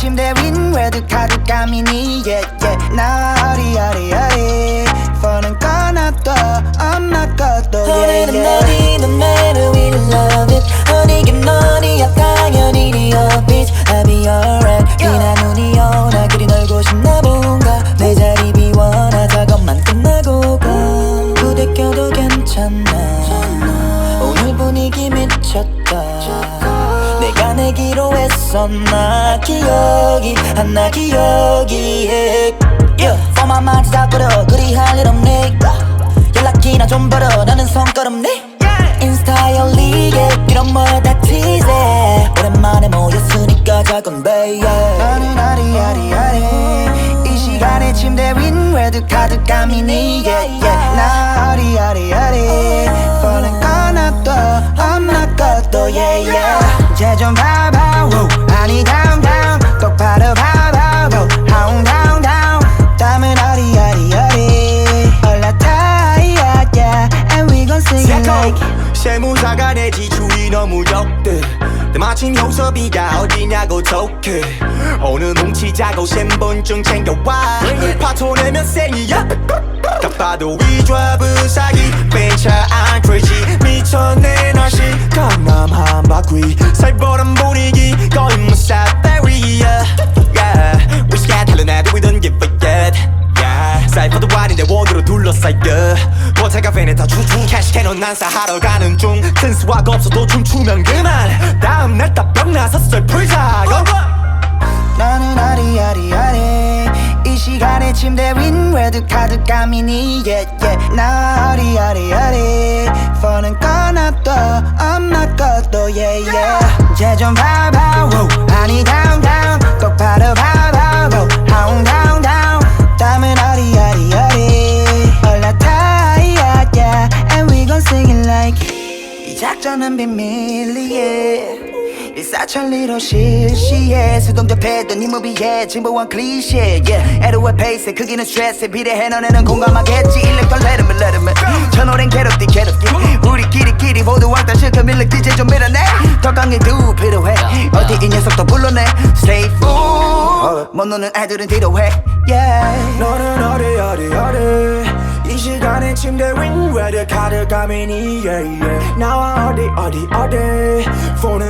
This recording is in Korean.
침대 윈 레드 카드 까미니 yeah. 하기로 했었나? 기억이 안 나 기억이 yeah. 뻔만 만지 잡으려. 그리 할 일 없네. 연락이나 좀 벌어 나는 성깔없네. 인스타에 올리게. 이런 뭐다 티세. 오랜만에 모였으니까 작은 베이 나는 아리아리아리. 이 시간에 침대 윈 레드 카드 까미니 yeah, yeah. 나 아리아리아리. 거나 또 엄마 것도 yeah, yeah. 쟤좀 봐봐 세무사가 내 지출이 너무 적대 때마침 효섭이가 어디냐고 톡해 오늘 뭉치 자고 신분증 챙겨와. 파토 내면 생이야. 딱 봐도 위좌부 사기. 벤처 안 되지 미쳤네 날씨. 강남 한 바퀴 보태가 베네타 추추 캐시캐논 난 사하러 가는 중. 센스와가 없어도 춤추면 그만. 다음날 딱병 나서 썰 풀자. 나는 아리아리아리. 이 시간에 침대 윈 레드 카드 까미니 yeah, yeah. 나 아리아리아리. 거나 또 엄마 것도 yeah. 쟤좀 봐봐 이 작전은 비밀리에 일사천리로 실시해. 수동접해도 네 무비에 진보한 클리셰 yeah. 애로의 페이스 크기는 스트레스에 비례해. 너네는 공감하겠지. 일렉 덜레르면 레르면 천오랜 괴롭디 괴롭디 우리끼리끼리 모두 왕따 실컷 밀릭 DJ 좀 밀어내. 더 강해 두 필요해. 어디 이 녀석도 불러내. Stay full. 못 노는 애들은 뒤로 해. Yeah. 시간에 침대 윈 레드카드 가미니 yeah, yeah. 나와 어디 어디 어디 폰은